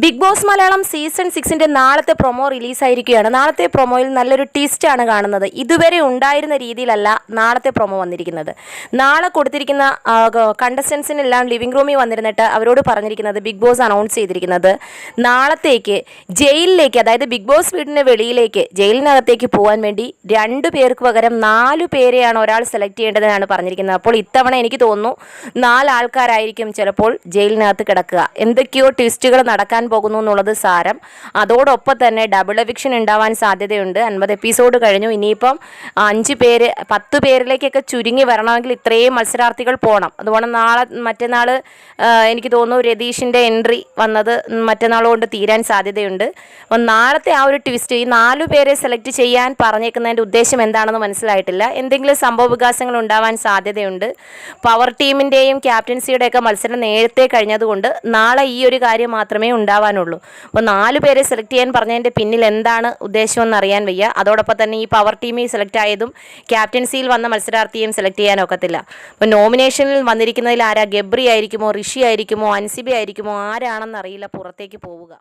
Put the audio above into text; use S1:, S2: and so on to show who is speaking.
S1: Big boss Malayalam season സിക്സിന്റെ നാളത്തെ promo റിലീസായിരിക്കുകയാണ് നാളത്തെ പ്രൊമോയിൽ നല്ലൊരു ട്വിസ്റ്റ് ആണ് കാണുന്നത്. ഇതുവരെ ഉണ്ടായിരുന്ന രീതിയിലല്ല നാളത്തെ പ്രൊമോ വന്നിരിക്കുന്നത്. നാളെ കൊടുത്തിരിക്കുന്ന കണ്ടസ്റ്റൻസിനെല്ലാം ലിവിംഗ് റൂമിൽ വന്നിരുന്നിട്ട് അവരോട് പറഞ്ഞിരിക്കുന്നത് ബിഗ് ബോസ് അനൗൺസ് ചെയ്തിരിക്കുന്നത് നാളത്തേക്ക് ജയിലിലേക്ക് അതായത് ബിഗ് ബോസ് വീടിന് വെളിയിലേക്ക് ജയിലിനകത്തേക്ക് പോകാൻ വേണ്ടി രണ്ട് പേർക്ക് പകരം നാല് പേരെയാണ് ഒരാൾ സെലക്ട് ചെയ്യേണ്ടതെന്നാണ് പറഞ്ഞിരിക്കുന്നത്. അപ്പോൾ ഇത്തവണ എനിക്ക് തോന്നുന്നു നാലാൾക്കാരായിരിക്കും ചിലപ്പോൾ ജയിലിനകത്ത് കിടക്കുക. എന്തൊക്കെയോ ട്വിസ്റ്റുകൾ നടക്കാൻ പോകുന്നു എന്നുള്ളത് സാരം. അതോടൊപ്പം തന്നെ ഡബിൾ എവിക്ഷൻ ഉണ്ടാവാൻ സാധ്യതയുണ്ട്. അൻപത് എപ്പിസോഡ് കഴിഞ്ഞു. ഇനിയിപ്പം അഞ്ച് പേര് പത്ത് പേരിലേക്കൊക്കെ ചുരുങ്ങി വരണമെങ്കിൽ ഇത്രയും മത്സരാർത്ഥികൾ പോകണം അതുപോലെ നാളെ മറ്റന്നാൾ എനിക്ക് തോന്നുന്നു രതീഷിന്റെ എൻട്രി വന്നത് മറ്റന്നാൾ കൊണ്ട് തീരാൻ സാധ്യതയുണ്ട്. അപ്പം നാളത്തെ ആ ഒരു ട്വിസ്റ്റ് ഈ നാലു പേരെ സെലക്ട് ചെയ്യാൻ പറഞ്ഞേക്കുന്നതിന്റെ ഉദ്ദേശം എന്താണെന്ന് മനസ്സിലായിട്ടില്ല. എന്തെങ്കിലും സംഭവ വികാസങ്ങൾ ഉണ്ടാവാൻ സാധ്യതയുണ്ട്. പവർ ടീമിന്റെയും ക്യാപ്റ്റൻസിയുടെയൊക്കെ മത്സരം നേരത്തെ കഴിഞ്ഞതുകൊണ്ട് നാളെ ഈ ഒരു കാര്യം മാത്രമേ ഉണ്ടാവാനുള്ളൂ. അപ്പോൾ നാല് പേരെ സെലക്ട് ചെയ്യാൻ പറഞ്ഞതിന്റെ പിന്നിൽ എന്താണ് ഉദ്ദേശമെന്ന് അറിയാൻ വയ്യ. അതോടൊപ്പം തന്നെ ഈ പവർ ടീമിൽ സെലക്ട് ആയതും ക്യാപ്റ്റൻസിയിൽ വന്ന മത്സരാർത്ഥിയെയും സെലക്ട് ചെയ്യാനൊക്കത്തില്ല അപ്പോൾ നോമിനേഷനിൽ വന്നിരിക്കുന്നതിൽ ആരാ? ഗബ്രി ആയിരിക്കുമോ? ഋഷി ആയിരിക്കുമോ? അൻസിബി ആയിരിക്കുമോ? ആരാണെന്ന് അറിയില്ല. പുറത്തേക്ക് പോവുക.